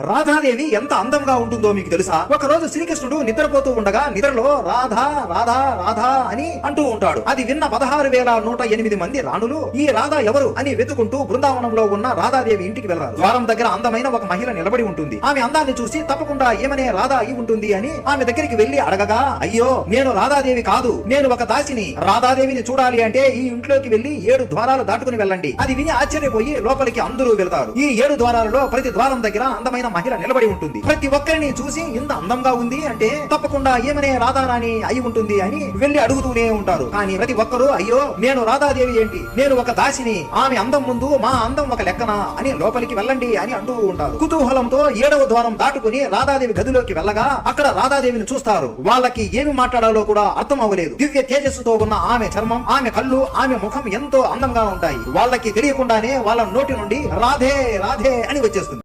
రాధాదేవి ఎంత అందంగా ఉంటుందో మీకు తెలుసా? ఒక రోజు శ్రీకృష్ణుడు నిద్రపోతూ ఉండగా నిద్రలో రాధా రాధా రాధా అని అంటూ ఉంటాడు. అది విన్న పదహారు వేల నూట ఎనిమిది మంది రాణులు ఈ రాధా ఎవరు అని వెతుకుంటూ బృందావనంలో ఉన్న రాధాదేవి ఇంటికి వెళ్ళారు. ద్వారం దగ్గర అందమైన ఒక మహిళ నిలబడి ఉంటుంది. ఆమె అందాన్ని చూసి తప్పకుండా ఏమనే రాధా అయి ఉంటుంది అని ఆమె దగ్గరికి వెళ్ళి అడగగా అయ్యో నేను రాధాదేవి కాదు. నేను ఒక దాసిని. రాధాదేవిని చూడాలి అంటే ఈ ఇంట్లోకి వెళ్ళి ఏడు ద్వారాలు దాటుకుని వెళ్ళండి. అది విని ఆశ్చర్యపోయి లోపలికి అందరూ వెళ్తారు. ఈ ఏడు ద్వారాలలో ప్రతి ద్వారం దగ్గర అందమైన మహిళ నిలబడి ఉంటుంది. ప్రతి ఒక్కరిని చూసి ఇంత అందంగా ఉంది అంటే తప్పకుండా ఏమనే రాధారాణి అయి ఉంటుంది అని వెళ్ళి అడుగుతూనే ఉంటారు. కానీ ప్రతి ఒక్కరూ అయ్యో నేను రాధాదేవి ఏంటి? నేను ఒక దాసిని. ఆమె అందం ముందు మా అందం ఒక లెక్కన అని లోపలికి వెళ్ళండి అని అంటూ ఉంటారు. కుతూహలంతో ఏడవ ద్వారం దాటుకుని రాధాదేవి గదిలోకి వెళ్ళగా అక్కడ రాధాదేవిని చూస్తారు. వాళ్ళకి ఏమి మాట్లాడాలో కూడా అర్థం అవ్వలేదు. దివ్య తేజస్సుతో ఉన్న ఆమె చర్మం ఆమె కళ్ళు ఆమె ముఖం ఎంతో అందంగా ఉంటాయి. వాళ్ళకి తెలియకుండానే వాళ్ళ నోటి నుండి రాధే రాధే అని వచ్చేస్తుంది.